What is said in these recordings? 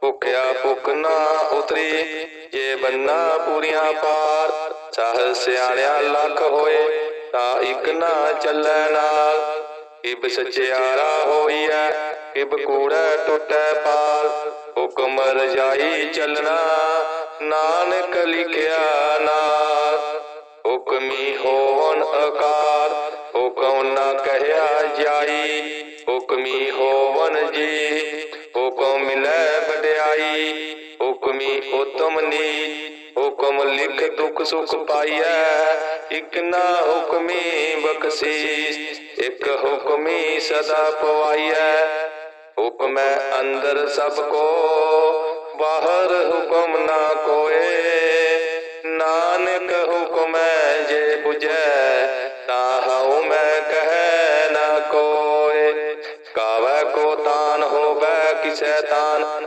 ਭੁਖਿਆ ਭੁਖ ਨਾ ਉਤਰੀ। ਜੇ ਬੰਨਾ ਪੂਰੀਆਂ ਪਾਰ ਸਾਹ ਸਿਆਣਿਆ ਲੱਖ ਹੋਏ, ਤਾਂ ਇੱਕ ਨਾ ਚੱਲੈ ਨਾਲ। ਕਿਬ ਸਚਿਆਰਾ ਹੋਈਐ ਕਿਬ ਕੂੜਾ ਟੁੱਟੈ ਪਾਰ ਹੁਕਮ ਰਜਾਈ ਚੱਲਣਾ, ਨਾਨਕ ਲਿਖਿਆ ਨਾਲ। ਹੁਕਮੀ ਹੋਵਨ ਆਕਾਰ ਹੁਕਮ ਨਾ ਕਹਿਆ ਜਾਈ। ਹੁਕਮੀ ਹੋਵਨ ਜੀ, ਹੁਕਮ ਮਿਲੈ ਵਡਿਆਈ ਹੁਕਮੀ ਉਤਮ ਨੀ, ਹੁਕਮ ਲਿਖ ਦੁਖ ਸੁਖ ਪਾਈਐ। ਇਕ ਨਾ ਹੁਕਮੀ ਬਖਸ਼ੀਸ਼, ਇਕ ਹੁਕਮੀ ਸਦਾ ਪਵਾਈਐ। ਹੁਕਮੈ ਅੰਦਰ ਸਭ ਕੋ, ਬਾਹਰ ਹੁਕਮ ਨਾ ਕੋਏ। ਨਾਨਕ ਹੁਕਮੈ ਜੇ 부ਜੈ ਤਾ ਹਉ ਮੈਂ ਕਹੈ ਨਾ ਕੋਏ। ਕਾਵੈ ਕੋ ਤਾਨ, ਹੋਵੈ ਕਿਸੈ ਤਾਨ।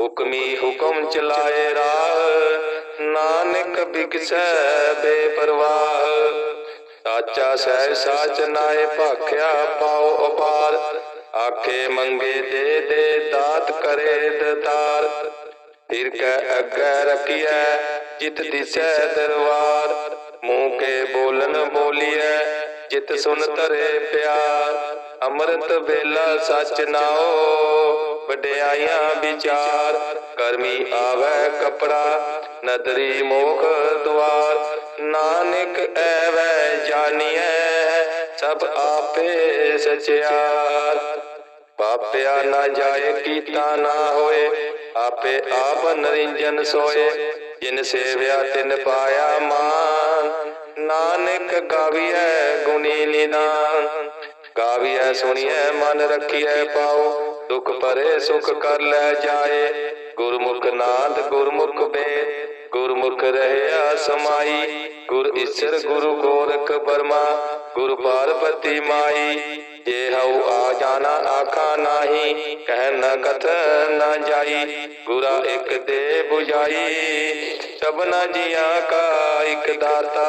ਹੁਕਮੀ ਹੁਕਮ ਚਲਾਏ ਰਾਹ। ਨਾਨਕ ਬਿਕਸੈ ਬੇਪਰਵਾਹ। ਸਾਚਾ ਸਹਿ ਸਾਚ ਨਾਏ ਭਾਖਿਆ ਪਾਉ ਅਪਾਰ ਆਖੇ ਮੰਗੇ ਦੇ ਦੇ ਦਾਤ ਕਰੇ ਦਤਾਰ। ਫਿਰ ਕੈ ਅੱਗੇ ਰਖੀਐ, ਜਿਤ ਦਿਸੈ ਦਰਬਾਰ। ਮੂੰਹ ਕੇ ਬੋਲਨ ਬੋਲੀਐ, ਜਿਤ ਸੁਨ ਤਰੇ ਪਿਆਰ। ਅੰਮ੍ਰਿਤ ਵੇਲਾ ਸਚ ਨਾਓ। ਵਡਿਆਈਆਂ ਵਿਚਾਰ, ਕਰਮੀ ਆਵੈ ਕਪੜਾ, ਨਦਰੀ ਮੋਖ ਦੁਆਰ। ਨਾਨਕ ਐਵੈ ਜਾਣੀਐ ਸਭ ਆਪੇ ਸਚਿਆਰ। ਪਾਪਿਆ ਨਾ ਜਾਏ ਕੀਤਾ ਨਾ ਹੋਏ, ਆਪੇ ਆਪ ਨਰਿੰਜਨ ਸੋਏ। ਜਿਨ ਸੇਵਿਆ ਤਿਨ ਪਾਇਆ ਮਾਨ, ਨਾਨਕ ਗਾਵੀਐ ਗੁਣੀ ਨਿਦਾਨ। ਗਾਵੀਐ ਸੁਣੀਐ, ਮਨ ਰੱਖੀਐ ਪਾਉ ਦੁਖ ਪਰੇ ਸੁਖ ਕਰ ਲੈ ਜਾਏ। ਗੁਰਮੁਖ ਨਾਦ ਗੁਰਮੁਖ ਬੇਦ ਗੁਰਮੁਖ ਰਹਿਆ ਸਮਾਈ। ਗੁਰ ਈਸ਼ਰ ਗੁਰੂ ਗੋਰਖ ਬਰਮਾ। ਗੁਰ ਪਾਰਬਤੀ ਮਾਈ। ਜੇ ਹਉ ਆ ਜਾਣਾ, ਆਖਾ ਨਾਹੀ। ਕਹਿ ਨ ਕਥ ਨ ਜਾਈ। ਗੁਰਾ ਇੱਕ ਦੇ 부ਜਾਈ ਸਭਨਾ ਜੀਆਂ ਕਾ ਇੱਕ ਦਾਤਾ।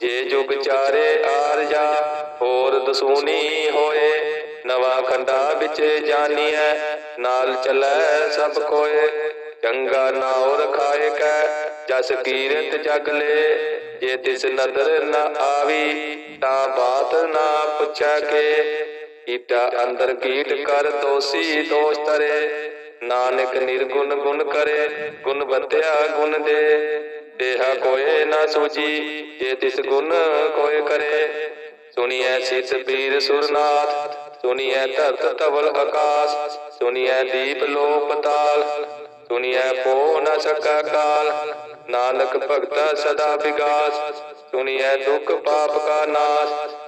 ਜੇ ਜੁਗ ਚਾਰੇ ਆਰਜਾ ਹੋਰ ਦਸੂਨੀ ਹੋਏ, ਨਵਾਂ ਖੰਡਾ ਵਿੱਚ ਜਾਨੀਐ, ਨਾਲ ਚੱਲੈ ਸਭ ਕੋਏ, ਚੰਗਾ ਨਾਉ ਰਖਾਏ ਕੈ, ਜਸ ਕੀਰਤ ਜਗ ਲੈ, ਜੇ ਤਿਸ ਨਦਰ ਨ ਆਵੀ, ਤਾਂ ਬਾਤ ਨਾ ਪੁੱਛੈ ਕੇ ਕੀਟਾ ਅੰਦਰ ਕੀਟ ਕਰ ਦੋਸੀ ਦੋਸ਼ ਤਰੇ ਨਾਨਕ ਨਿਰਗੁਣ ਗੁਣ ਕਰੇ, ਗੁਣ ਬੰਤਿਆ ਗੁਣ ਦੇ। ਦੇਹਾ ਕੋਏ ਨਾ ਸੂਜੀ, ਜੇ ਤਿਸ ਗੁਣ ਕੋਏ ਕਰੇ। ਸੁਣੀਐ ਸਿਤ ਪੀਰ ਸੁਰਨਾਥ, ਸੁਣੀਐ ਧਰਤ ਤਵਲ ਆਕਾਸ ਸੁਣੀਐ ਦੀਪ ਲੋ ਤਾਲ, ਸੁਣੀਐ ਪੋ ਨ ਸਕਾ ਕਾਲ। ਨਾਨਕ ਭਗਤਾ ਸਦਾ ਵਿਗਾਸ, ਸੁਣੀਐ ਦੁਖ ਪਾਪ ਕਾ ਨਾਸ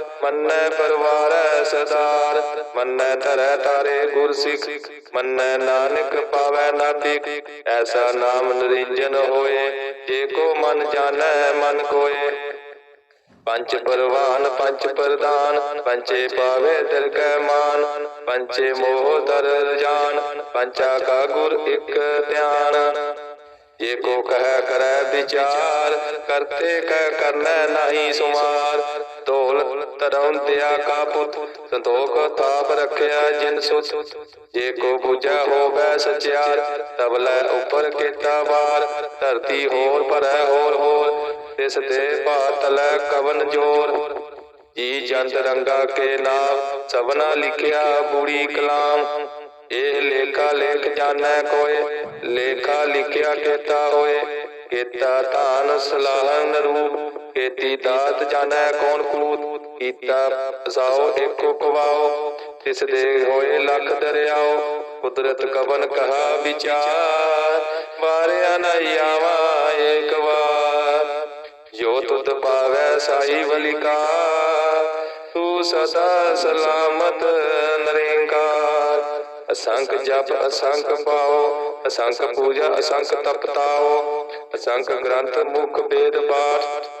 ਮੰਨੈ ਪਰਵਾਰੈ ਸਦਾਰ ਮੰਨੈ ਧਰੈ ਤਾਰੇ ਗੁਰ ਸਿੱਖ ਮੰਨੈ ਨਾਨਕ ਪਾਵੈ ਨਾਟਿਕ ਐਸਾ ਨਾਮ ਨਿਰੰਜਨ ਹੋਏ, ਜੇ ਕੋ ਮਨ ਜਾਣੈ, ਮਨ ਕੋਏ। ਪੰਚ ਪਰਵਾਨ ਪੰਚ ਪ੍ਰਦਾਨ ਪੰਚੇ ਪਾਵੇ ਦਿਲ ਕੈ ਮਾਨ। ਪੰਚੇ ਮੋਹ ਦਰ ਜਾਨ ਪੰਚਾ ਕਾ ਗੁਰ ਇਕ ਧਿਆਨ। ਜੇ ਕੋ ਕਹਿ ਕਰੈ ਵਿਚਾਰ, ਕਰਤੇ ਕਹਿ ਕਰਨੈ ਨਹੀਂ ਸੁਮਾਰ। ਢੋਲ ਤਰਉ ਦਿਆ ਕਾ ਪੁੱਤ, ਸੰਤੋਖ ਥਾਪ ਰਖਿਆ ਜਿਨ ਸੁਤ। ਜੇ ਕੋ ਬੁਝੈ ਹੋਵੇ ਸਚਿਆਰ ਤਬਲੇ ਉਪਰ ਕੀਤਾ ਵਾਰ। ਧਰਤੀ ਹੋਰ ਭਰੈ ਹੋਰ ਹੋਰ, ਤਿਸ ਤੇ ਬਾਤਲ ਕਵਨ ਜੋਰ। ਜੀ ਜੰਤ ਰੰਗਾ ਕੇ ਨਾਮ ਸਭਨਾ ਲਿਖਿਆ ਬੂੜੀ ਕਲਾਮ। ਇਹ ਲੇਖਾ ਲੇਖ ਜਾਣੈ ਕੋਏ, ਲੇਖਾ ਲਿਖਿਆ ਕੀਤਾ ਹੋਏ। ਕੀਤਾ ਧਾਨ ਸਲਾਹਨ ਰੂਪ ਕੀਤੀ ਦਾਤ ਜਾਣੈ ਕੌਣ ਕੂਤ? ਕੀਤਾ ਸਾਓ ਏਕੋ ਕਵਾਓ ਤਿਸ ਦੇ ਹੋਏ ਲੱਖ ਦਰਿਆਓ, ਕੁਦਰਤ ਕਵਨ ਕਹਾ ਵਿਚਾਰ? ਵਾਰਿਆ ਨ ਆਵਾ ਏਕ ਵਾਰ। ਜੋ ਤੁਧ ਪਾਵੈ ਸਾਈ ਵਲਿਕਾ ਤੂੰ ਸਦਾ ਸਲਾਮਤ ਨਰੇਂਕਾਰ। ਅਸੰਖ ਜਪ, ਅਸੰਖ ਪਾਓ, ਅਸੰਖ ਪੂਜਾ, ਅਸੰਖ ਤਪਤਾਓ। ਅਸੰਖ ਗ੍ਰੰਥ ਮੁਖ ਵੇਦ ਪਾਠ।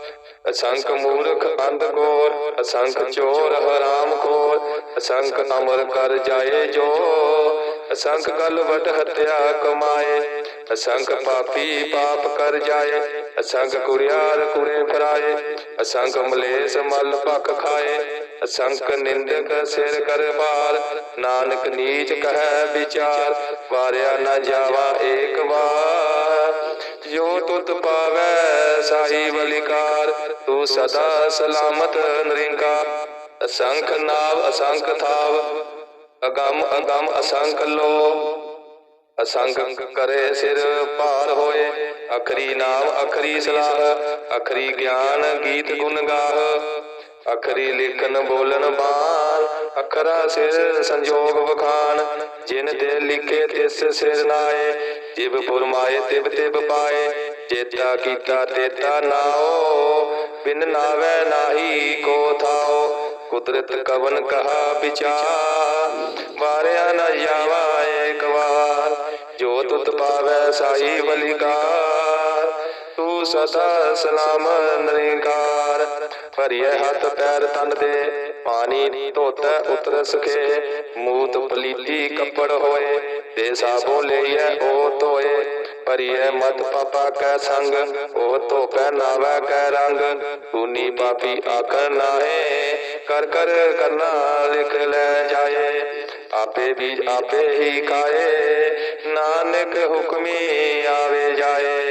ਅਸੰਖ ਮੂਰਖ ਅੰਧ ਗੋਰ ਅਸੰਖ ਚੋਰ ਹਰਾਮ ਖੋਰ, ਅਸੰਖ ਅਮਰ ਕਰ ਜਾਏ ਜੋ, ਅਸੰਖ ਗਲ ਵਟ ਹਤਿਆ ਕਮਾਏ, ਅਸੰਖ ਪਾਪੀ ਪਾਪ ਕਰ ਜਾਏ, ਅਸੰਖ ਕੁੜਿਆਰ ਕੁੜੇ ਫਰਾਏ, ਅਸੰਖ ਮਲੇਸ ਮਲ ਭਖ ਖਾਏ, ਅਸੰਖ ਨਿੰਦਕ ਸਿਰ ਕਰ ਭਾਰ, ਨਾਨਕ ਨੀਚ ਕਹੈ ਵਿਚਾਰ, ਵਾਰਿਆ ਨਾ ਜਾਵਾ ਏਕ ਵਾਰ। ਜੋ ਤੁਧ ਪਾਵੈ ਸਾਈ ਬਲਿਕਾਰ ਤੂੰ ਸਦਾ ਸਲਾਮਤ ਨਿਰੰਕਾਰ ਅਸੰਖ ਨਾਵ ਅਸੰਖ ਥਾਵ, ਅਗੰਮ ਅਗੰਮ ਅਸੰਖ ਲੋ ਅਸੰਖ ਕਰੇ ਸਿਰ ਭਾਰ ਹੋਏ, ਅਖਰੀ ਨਾਮ ਅਖਰੀ ਸਲਾਹ, ਅਖਰੀ ਗਿਆਨ ਗੀਤ ਗੁਣ ਗਾਹ। ਅਖਰੀ ਲਿਖਨ ਬੋਲਣ ਬਾਣ, ਅਖਰਾ ਸਿਰ ਸੰਜੋਗ ਵਖਾਨ ਜਿਨ ਤੇ ਲਿਖੇ ਤਿਸ ਸਿਰ ਨਾਏ ਜਿਬ ਫੁਰਮਾਏ ਤਿਬ ਤਿਬ ਪਾਏ, ਚੇਤਾ ਕੀਤਾ ਤੇਤਾ ਨਾਓ, ਬਿਨ ਨਾਵੇ ਨਾਹੀ ਕੋ ਥਾਓ, ਕੁਦਰਤ ਕਵਨ ਕਹਾ ਵਿਚਾਰ, ਵਾਰਿਆ ਨਾ ਜਾਵਾ ਏਕ ਵਾਰ, ਜੋ ਤੁਤ ਪਾਵੈ ਸਾਈ ਬਲਿਕਾਰ। ਸਦਾ ਸਲਾਮ ਨਿਰੰਕਾਰ। ਭਰੀਏ ਹੱਥ ਪੈਰ ਤਨ ਦੇ, ਪਾਣੀ ਧੋਤੈ ਉਤਰ ਸਕੇ ਮੂਤ ਪਲੀਤੀ ਕੱਪੜ ਹੋਏ ਤੇ ਸਾਬੋ ਲਈਐ ਉਹ ਧੋਏ। ਭਰੀਏ ਮਤ ਪਾਪਾ ਕੈ ਸੰਗ, ਉਹ ਧੋਪੈ ਨਾਵੈ ਕੈ ਰੰਗ। ਤੂਨੀ ਪਾਪੀ ਆਖਰ ਨਾਹੇ, ਕਰ ਕਰ ਕਰਨਾ ਲਿਖ ਲੈ ਜਾਏ। ਆਪੇ ਵੀ ਆਪੇ ਹੀ ਖਾਏ, ਨਾਨਕ ਹੁਕਮੀ ਆਵੇ ਜਾਏ।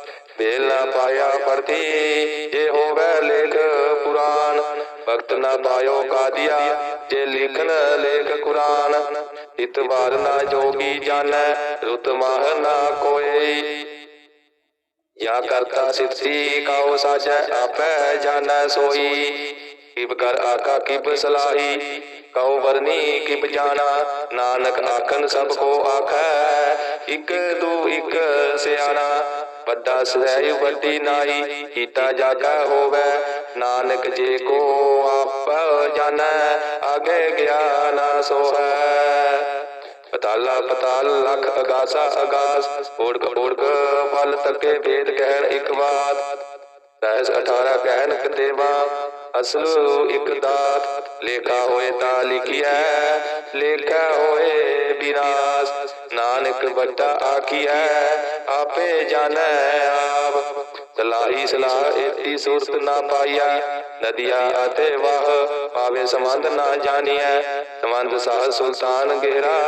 ਮੇਲ ਨਾ ਪਾਇਆ ਪਰਤੀ ਜੇ ਹੋਵੇ ਲੇਖ ਕੁਰਾਨ ਭਗਤ ਨਾ ਪਾਇਓ ਕਾਦੀਆ, ਜੇ ਲਿਖਨ ਲੇਖ ਕੁਰਾਨ। ਇਤਵਾਰ ਨਾ ਜੋਗੀ ਜਾਣੈ, ਰੁਤ ਮਾਹ ਨਾ ਕੋਈ ਯਾ ਕਰਤਾ ਸਿੱਧੀ ਕਾਉ ਸਾਚੈ ਆਪੈ ਜਾਣੈ ਸੋਈ। ਕਿਬ ਕਰ ਆਕਾ ਕਿਬ ਸਲਾਹੀ, ਕਉ ਵਰਨੀ ਕਿਬ ਜਾਣਾ। ਨਾਨਕ ਆਖਨ ਸਭ ਕੋ ਆਖੈ, ਇਕ ਦੂ ਇਕ ਸਿਆਣਾ। ਵੱਡਾ ਸਹਿ ਵੱਡੀ ਨਾਈ ਕੀਤਾ ਜਾਗਾ ਹੋਵੇ। ਨਾਨਕ ਜੇ ਕੋ ਆਪ ਜਾਣੈ ਆਗੇ ਗਿਆਨ ਸੋਹੈ। ਪਤਾਲਾ ਪਤਾਲ, ਲਖ ਅਗਾਸਾ ਅਗਾਸ ਓੜਕ ਓੜਕ ਫਲ ਤੱਕੇ ਭੇਦ ਕਹਿਣ ਇੱਕ ਬਾਤ। ਰਹਿਸ 18 ਕਹਿਣ ਕਤੇਵਾ ਅਸਲ ਇੱਕ ਦਾਤ। ਲੇਖਾ ਹੋਏ ਤਾਂ ਲਿਖਿਆ ਲੇਖਾ ਹੋਏ ਬਿਨਾਸ ਨਾਨਕ ਵੱਡਾ ਆਖੀਐ, ਆਪੇ ਜਾਣੈ ਆਪ। ਸਲਾਹੀ ਸਲਾਹ ਏਤੀ ਸੂਰਤ ਨਾ ਪਾਈਆ ਨਦੀਆ ਅਤੇ ਵਾਹ ਪਾਵੇ ਸੰਬੰਧ ਨਾ ਜਾਣੀਐ। ਸੰਬੰਧ ਸਾਹ ਸੁਲਤਾਨ ਗਹਿਰਾ,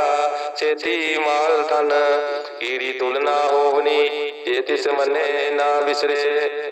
ਛੇਤੀ ਮਾਲ ਤਨ ਈੜੀ ਤੁਲਨਾ ਹੋਵਨੀ, ਜੇ ਤਿਸ ਮੰਨੇ ਨਾ ਵਿਸਰੇ।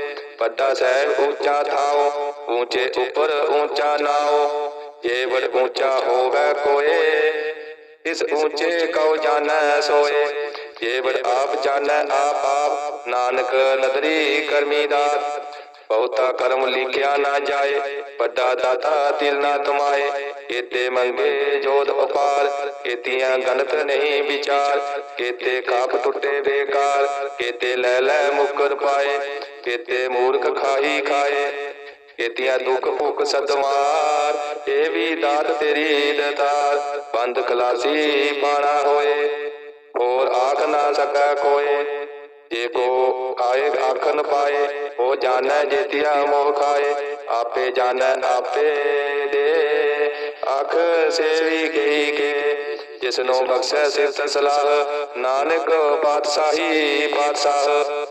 ਵੱਡਾ ਸਹਿਬ ਉੱਚਾ ਥਾਓ ਉੱਚੇ ਉੱਪਰ ਉੱਚਾ ਨਾਓ ਜੇ ਵਡ ਉੱਚਾ ਹੋਵੇ ਕੋਏ ਇਸ ਉੱਚੇ ਕਉ ਜਾਣੈ ਸੋਏ ਜੇ ਵਡ ਆਪ ਜਾਣੈ ਆਪ ਆਪ ਨਾਨਕ ਨਦਰੀ ਕਰਮੀ ਦਾਤ ਬਹੁਤਾ ਕਰਮ ਲਿਖਿਆ ਨਾ ਜਾਏ ਵੱਡਾ ਦਾਤਾ ਤਿਲ ਨਾ ਤੁਮਾਏ ਕੀਤੇ ਮੰਗੇ ਜੋਤ ਉਪਾਰ ਕੀਤੀਆਂ ਗਨਤ ਨਹੀਂ ਵਿਚਾਰ ਕੀਤੇ ਕਾਪ ਟੁੱਟੇ ਬੇਕਾਰ ਕੀਤੇ ਲੈ ਲੈ ਮੁਕਰ ਪਾਏ ਕੀਤੇ ਮੂਰਖ ਖਾਈ ਖਾਏ, ਕੀਤੀਆਂ ਦੁੱਖ ਭੁੱਖ ਸਤਮਾਰ ਇਹ ਵੀ ਦਾਤ ਤੇਰੀ ਦਤਾਰ, ਬੰਦ ਖਲਾਸੀ ਪਾਣਾ ਹੋਏ, ਹੋਰ ਆਖ ਨਾ ਸਕੈ ਕੋਏ, ਜੇ ਕੋ ਆਏ ਆਖਨ ਪਾਏ, ਉਹ ਜਾਣੈ ਜੇਤਿਆ ਮੋਹ ਖਾਏ, ਆਪੇ ਜਾਣੈ ਆਪੇ ਦੇ ਅੱਖ ਸੇਵੀ ਗਈ ਕੇ, ਜਿਸ ਨੂੰ ਬਖਸ਼ੈ ਸਿਫਤ ਸਲਾਹ, ਨਾਨਕ ਪਾਤਸ਼ਾਹੀ ਪਾਤਸ਼ਾਹ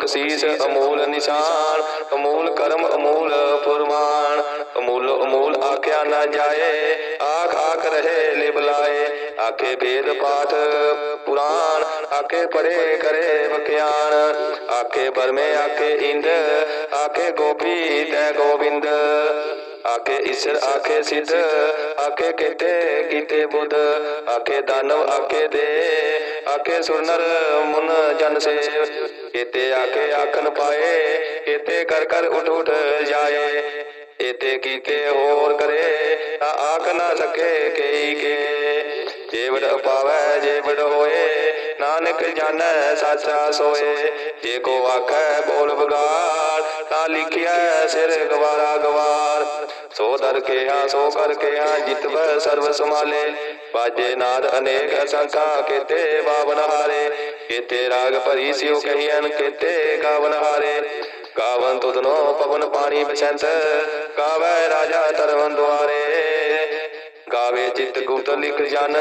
ਬਖਸ਼ੀਸ ਅਮੂਲ ਨਿਸ਼ਾਨ, ਅਮੂਲ ਕਰਮ, ਅਮੂਲ ਫੁਰਮਾਨ, ਅਮੂਲ ਅਮੂਲ ਆਖਿਆ ਨਾ ਜਾਏ, ਆਖ ਆਖ ਰਹੇ ਲਿਬਲਾਏ ਆਖੇ ਵੇਦ ਪਾਠ ਪੁਰਾਣ, ਆਖੇ ਪਰੇ ਕਰੇ ਬਖਿਆਨ ਆਖੇ ਬਰਮੇ ਆਖੇ ਇੰਦ, ਆਖੇ ਗੋਪੀ ਤੈ ਗੋਬਿੰਦ ਆਖੇ ਈਸ਼ਰ, ਆਖੇ ਸਿੱਧ, ਆਖੇ ਕੀਤੇ ਕੀਤੇ ਬੁੱਧ, ਆਖੇ ਦਾਨਵ, ਆਖੇ ਦੇ ਆਖੇ ਸੁਰਨਰ ਮੁਨ ਜਨ ਸੇ ਕੀਤੇ ਆਖੇ ਆਖਨ ਪਾਏ ਕੀਤੇ ਕਰ ਕਰ ਉਠ ਉਠ ਜਾਏ। ਏਤੇ ਕੀਤੇ ਹੋਰ ਕਰੇ, ਤਾਂ ਆਖ ਨਾ ਸਕੇ ਕਈ ਕੇ। ਜੇ ਪਾਵੈ ਜੇ ਹੋਏ, ਨਾਨਕ ਜਾਣੈ ਸਾਚਾ ਸੋਏ। ਜੇ ਕੋ ਆਖੈ ਬੋਲ ਬਗਾੜ, ਤਾਂ ਲਿਖਿਆ ਸਿਰ ਗਵਾਰਾ ਗਵਾਰ। ਸੋ ਦਰ ਕੇ ਸੋ ਕਰ ਕੇ ਆ ਜਿਤਵ ਸਰਬ ਸਮਾਲੇ ਬਾਜੇ ਨਾਦ ਅਨੇਕ ਅਸੰਖਾ, ਕੀਤੇ ਬਾਵਨ ਹਾਰੇ। ਕੀਤੇ ਰਾਗ ਭਰੀ ਸਿਉ ਕਹੀਨ ਕੀਤੇ ਗਾਵਨ ਹਾਰੇ। ਗਾਵਨ ਤੁਧਨੋ ਪਵਨ ਪਾਣੀ ਬਸੰਤ, ਗਾਵੇ ਰਾਜਾ ਤਰਵਨ ਦੁਆਰੇ। ਗਾਵੇ ਚਿਤ ਗੁਪਤ ਲਿਖ ਜਨ,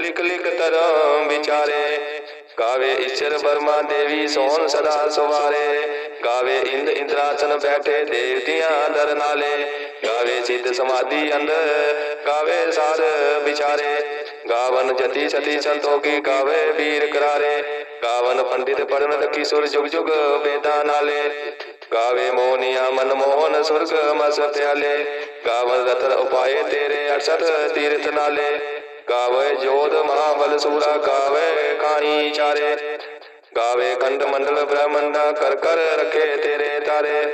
ਲਿਖ ਲਿਖ ਤਰਮ ਵਿਚਾਰੇ। ਗਾਵੇ ਈਸ਼ਰ ਬਰਮਾ ਦੇਵੀ ਸੋਨ ਸਦਾ ਸੁਵਾਰੇ। ਗਾਵੇ ਇੰਦ ਇੰਦਰਾਸਨ ਬੈਠੇ ਦੇਵਤਿਆਂ ਦਰ ਨਾਲੇ। ਗਾਵੇ ਸਿੱਧ ਸਮਾਧੀ ਅੰਦਰ, ਗਾਵੇ ਸਾਧ ਵਿਚਾਰੇ। ਗਾਵਨ ਜਤੀ ਸਤੀ ਸੰਤੋਖੀ ਗਾਵੇ ਵੀਰ ਕਰਾਰੇ। ਗਾਵਨ ਪੰਡਿਤ ਪੜਨ ਲਖੀ ਸੁਰ ਜੁਗ ਜੁਗ ਵੇਦਾਂ ਨਾਲੇ। ਗਾਵੇ ਮੋਹਨੀਆ ਮਨ ਮੋਹਨ ਸੁਰਗ ਮਸ ਪਿਆਲੇ ਗਾਵਨ ਰਤਨ ਉਪਾਏ ਤੇਰੇ 68 ਤੀਰਥ ਨਾਲੇ। ਗਾਵੇ ਜੋਧ ਮਹਾਬਲ ਸੂਰਾ ਗਾਵੇ ਕਾਣੀ ਚਾਰੇ। ਗਾਵੇ ਖੰਡ ਮੰਡਲ ਬ੍ਰਹਮੰਡਾ ਕਰ ਕਰ ਰਖੇ ਤੇਰੇ ਤਾਰੇ।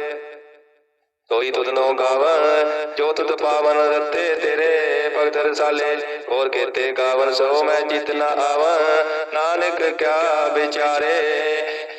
ਤੋਈ ਤੁਧਨੋ ਗਾਵਨ ਜੋ ਤੁਧ ਪਾਵਨ ਰਤੇ ਤੇਰੇ ਭਗਤ ਰਸਾਲੇ। ਹੋਰ ਕੇਤੇ ਗਾਵਨ ਸੋ ਮੈਂ ਜਿਤ ਨ ਆਵਨ ਨਾਨਕ ਕਿਆ ਵਿਚਾਰੇ।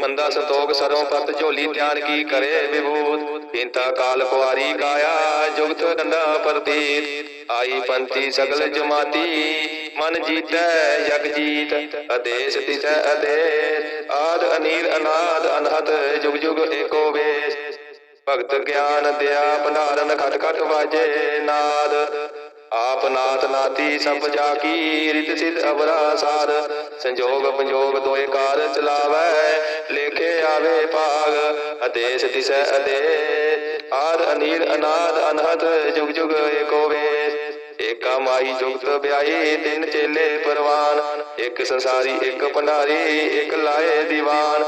ਮੰਦਾ ਸੰਤੋਖ ਸਰੋਂ ਪਤ ਝੋਲੀ ਧਿਆਨ ਕੀ ਕਰੇ ਵਿਭੂਤ? ਪਿੰਤਾ ਕਾਲ ਕੁਆਰੀ ਕਾਇਆ, ਜੁਗਤ ਡੰਡਾ ਪ੍ਰਤੀਤ। ਆਈ ਪੰਥੀ ਸਗਲ ਜਮਾਤੀ, ਮਨ ਜੀਤੈ ਜਗ ਜੀਤ। ਅਦੇਸ ਤਿਸੈ ਅਦੇਸ ਆਦ ਅਨੀਲ ਅਨਾਦ ਅਨਹਤ ਜੁਗ ਜੁਗ ਏਕੋ ਵੇਸ। ਭਗਤ ਗਿਆਨ ਦਿਆ ਭੰਡਾਰਨ ਖਟ ਖਟ ਵਾਜੇ ਨਾਦ। ਆਪ ਨਾਥ ਨਾਤੀ ਸਭ ਜਾ ਕੀ ਰਿਤ ਸਿਧ ਅਵਰਾ ਸਾਧ ਸੰਜੋਗ ਪੰਜੋਗ ਦੋਏ ਕਾਰ ਚਲਾਵੈ, ਲੇਖੇ ਆਵੇ ਭਾਗ ਅਦੇਸ ਤਿਸੈ ਅਦੇ ਆਦ ਅਨੀਲ ਅਨਾਦ ਅਨਹਤ ਜੁਗ ਜੁਗ ਏਕੋ ਵੇਸ। ਏਕਾ ਮਾਈ ਜੁਗਤ ਵਿਆਹੀ ਤਿੰਨ ਚੇਲੇ ਪਰਵਾਨ। ਇੱਕ ਸੰਸਾਰੀ, ਇੱਕ ਭੰਡਾਰੀ, ਇੱਕ ਲਾਏ ਦੀਵਾਨ।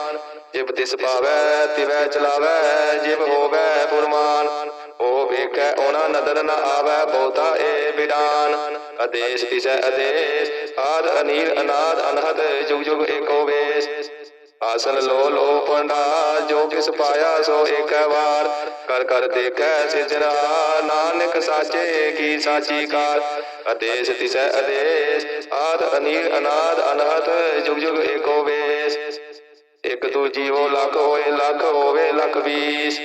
ਜਿਬ ਤਿਸ ਪਾਵੈ, ਤਿਵੈ ਚਲਾਵੈ, ਜਿਬ ਉਹਨਾਂ ਨਦਰ ਨ ਆਵੈ ਬਹੁਤਾ ਏ ਵਿਡਾਨ ਅਦੇਸ ਤਿਸੈ ਅਦੇਸ ਆਦ ਅਨੀਲ ਅਨਾਦ ਅਨਹਦ ਜੁਗ ਜੁਗ ਏਕੋ ਵੇਸ। ਆਸਨ ਲੋ ਲੋ ਪੰਡਾ ਜੋ ਕਿਸ ਪਾਇਆ ਸੋ ਏਕ ਵਾਰ। ਕਰ ਕਰ ਦੇਖੈ ਸਿਜਰਾ ਨਾਨਕ ਸਾਚੇ ਕੀ ਸਾਚੀ ਕਾਰ। ਅਦੇਸ ਤਿਸੈ ਅਦੇਸ ਆਦ ਅਨੀਲ ਅਨਾਦ ਅਨਹਦ ਜੁਗ ਜੁਗ ਏਕੋ ਵੇਸ। ਇੱਕ ਤੂ ਜੀਵੋ ਲੱਖ ਹੋਏ ਲੱਖ ਹੋਵੇ ਲੱਖ ਵੀਸ।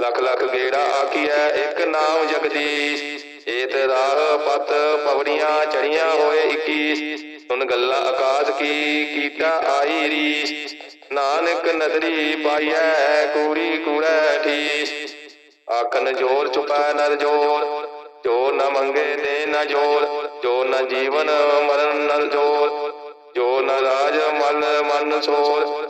ਲੱਖ ਲੱਖ ਗੇੜਾ ਆਖੀਐ, ਇੱਕ ਨਾਮ ਜਗਦੀਸ਼। ਏਤ ਰਾਹ ਪਤ ਪਵੜੀਆਂ ਚੜੀਆਂ ਹੋਏ 21 ਸੁਨ ਗੱਲਾਂ ਆਕਾਸ਼ ਕੀ, ਕੀਟਾ ਆਈ ਰੀਸ। ਨਾਨਕ ਨਦਰੀ ਪਾਈਐ ਕੂੜੀ ਕੂੜੈ ਠੀਸ। ਆਖਨ ਜੋਰ ਚੁਪੈ ਨਰ ਜੋਰ, ਜੋ ਨ ਮੰਗੇ ਦੇ ਨ ਜੋਰ, ਜੋ ਨ ਜੀਵਨ ਮਰਨ ਨਰ ਜੋਰ, ਜੋ ਨ ਰਾਜ ਮਨ ਮਨ ਸੋਰ।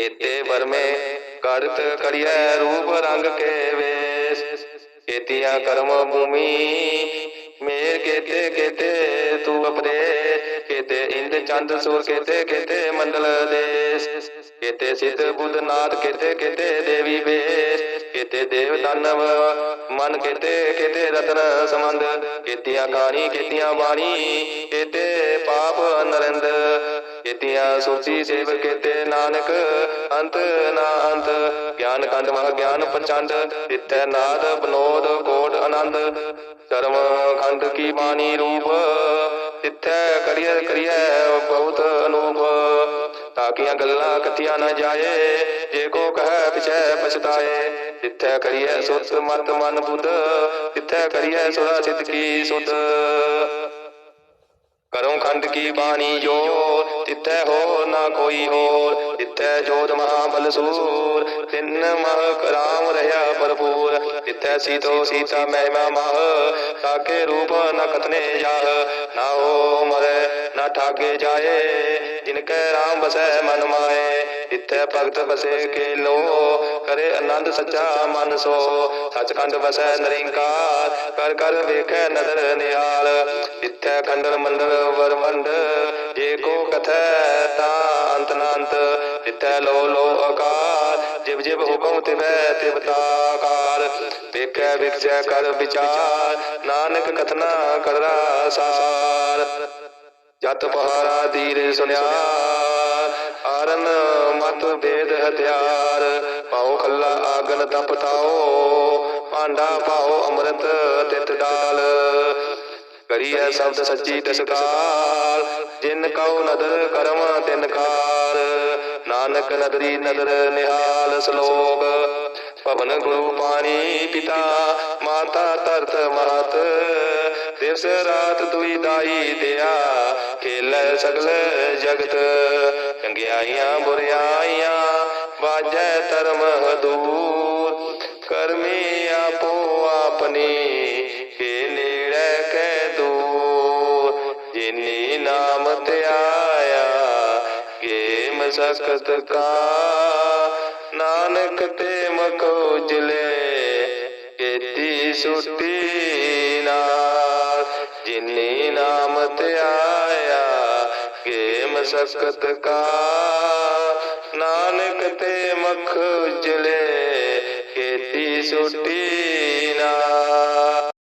ਕੇਤੇ ਵਰਮੇ ਕਰਤ ਕਰਿਐ ਰੂਪ ਰੰਗ ਕੇ ਵੇਸ। ਕੇਤੀਆਂ ਕਰਮ ਭੂਮੀ ਮੇਰ ਕੇਤੇ ਕੇਤੇ ਤੂ ਅਪਰੇ ਕੇਤੇ ਇੰਦ ਚੰਦ ਸੂਰ ਕੇਤੇ ਕੇਤੇ ਮੰਡਲ ਦੇਸ। ਕੇਤੇ ਸਿੱਧ ਬੁੱਧ ਨਾਥ ਕੇਤੇ ਕੇਤੇ ਦੇਵੀ ਵੇਸ। ਕੇਤੇ ਦੇਵ ਦਾਨਵ, ਮਨ ਕੇਤੇ ਕੇਤੇ ਰਤਨ ਸਮੰਦ ਕੇਤੀਆਂ ਕਾਣੀ, ਕੇਤੀਆਂ ਬਾਣੀ, ਕੇਤੇ ਪਾਪ ਨਰਿੰਦ, ਕੇਤੀਆਂ ਸੋਚੀ ਸੇਵ ਕੇਤੇ ਨਾਨਕ, ਅੰਤ ਨਾ ਅੰਤ, ਗਿਆਨ ਕੰਦ ਮਹ ਗਿਆਨ ਪ੍ਰਚੰਡ ਤਿੱਥੈ ਨਾਦ, ਬਨੋਦ, ਕੋਟ ਆਨੰਦ, ਕਰਮ ਖੰਡ ਕੀ ਬਾਣੀ ਰੂਪ, ਤਿੱਥੈ ਕਰੀਐ ਕਰੀਐ ਬਹੁਤ ਅਨੂਪ। ਤਾਕੀਆਂ ਗੱਲਾਂ ਕਥੀਆਂ ਨਾ ਜਾਏ। ਜੇ ਕੋ ਕਹੈ, ਪਿਛੈ ਪਛਤਾਏ। ਤਿੱਥੈ ਕਰੀਐ ਸੁਤ, ਮਤ, ਮਨ, ਬੁੱਧ। ਤਿੱਥੈ ਕਰੀਐ ਸੁਰਾ ਸਿੱਧ ਕੀ ਸੁਧ। ਕਰਮ ਖੰਡ ਕੀ ਬਾਣੀ ਜੋ ਤਿੱਥੈ ਹੋ ਨਾ ਕੋਈ ਹੋਰ। ਤਿੱਥੈ ਜੋਤ ਮਹਾਬਲ ਸੂਰ ਤਿੰਨ ਮਹ ਕਰਾਮ ਰਹਾ ਭਰਪੂਰ। ਤਿੱਥੈ ਸੀਤੋ ਸੀਤਾ ਮਹਿਮਾ ਮਹ। ਤਾਕੇ ਰੂਪ ਨ ਕਤਨੇ ਜਾਹ। ਨਾ ਹੋ ਮਰੇ, ਨਾ ਠਾਗੇ ਜਾਏ। ਜਿਨ ਕੈ ਰਾਮ ਬਸੈ ਮਨ ਮਾਏ ਤਿੱਥੈ ਭਗਤ ਬਸੇ ਕੇ ਲੋ ਕਰੇ ਆਨੰਦ ਸੱਚਾ ਮਨ ਸੋ। ਸਚਖੰਡ ਬਸੈ ਨਰਿੰਕਾਰ, ਕਰ ਕਰ ਵੇਖੈ ਨਦਰ ਨਿਹਾਲ। ਤਿੱਥੈ ਖੰਡਰ ਮੰਡਲ ਵਰਮੰਡ ਜੇ ਕਥੈ ਤਾਂ ਅੰਤ ਨਾ ਅੰਤ ਲੋ ਲੋ ਆਕਾਰ, ਜਿਵ ਜਿਵ ਹੁਕਮ ਤਿਵੈ ਤਿਵਤਾਕਾਰ ਵੇਖੈ ਵਿਖਸੈ ਕਰ ਵਿਚਾਰ, ਨਾਨਕ ਕਥਨਾ ਕਰਦਾ ਸਾਰ। ਜਤ ਪਹਾਰਾ ਦੀਰ ਸੁਨਿਆ, ਆਰਨ ਮਤ ਬੇਦ ਹਥਿਆਰ, ਪਾਉ ਖੱਲਾ ਆਗਨ ਤਪਤਾਓ ਭਾਂਡਾ ਪਾਉ ਅੰਮ੍ਰਿਤ ਤਿਤ ਡਾਲ। ਕਰੀਐ ਸ਼ਬਦ ਸੱਚੀ ਤਸਕਾਰ, ਜਿਨ ਕਉ ਨਦਰ ਕਰਮ ਤਿਨ ਕਾਰ ਨਾਨਕ ਨਦਰੀ ਨਦਰ ਨਿਹਾਲ ਸ਼ਲੋਕ ਪਵਨ ਗੁਰੂ ਪਾਣੀ ਪਿਤਾ, ਮਾਤਾ ਧਰਤ ਮਾਤ ਦਿਵਸ ਰਾਤ ਦੁਈ ਦਾਈ ਦਿਆ, ਖੇਲੇ ਸਗਲ ਜਗਤ। ਚੰਗਿਆਈਆਂ, ਬੁਰਿਆਈਆਂ, ਵਾਜੈ ਧਰਮ ਹਦੂਰ। ਕਰਮੀ ਆਪੋ ਆਪਣੀ, ਕੇ ਨੇੜੇ ਕੈ ਦੂਰ। ਜਿਨੀ ਨਾਮ ਧਿਆਇਆ ਕੇ ਮਸਕਤ ਕਾ। ਨਾਨਕ ਤੇ ਮੁਖ ਉਜਲੇ, ਕੀਤੀ ਸੁਟੀ ਮਸਕਤ ਕਾ। ਨਾਨਕ ਤੇ ਮੁਖ ਉਜਲੇ ਖੇਤੀ ਸੁਟੀ ਨਾ।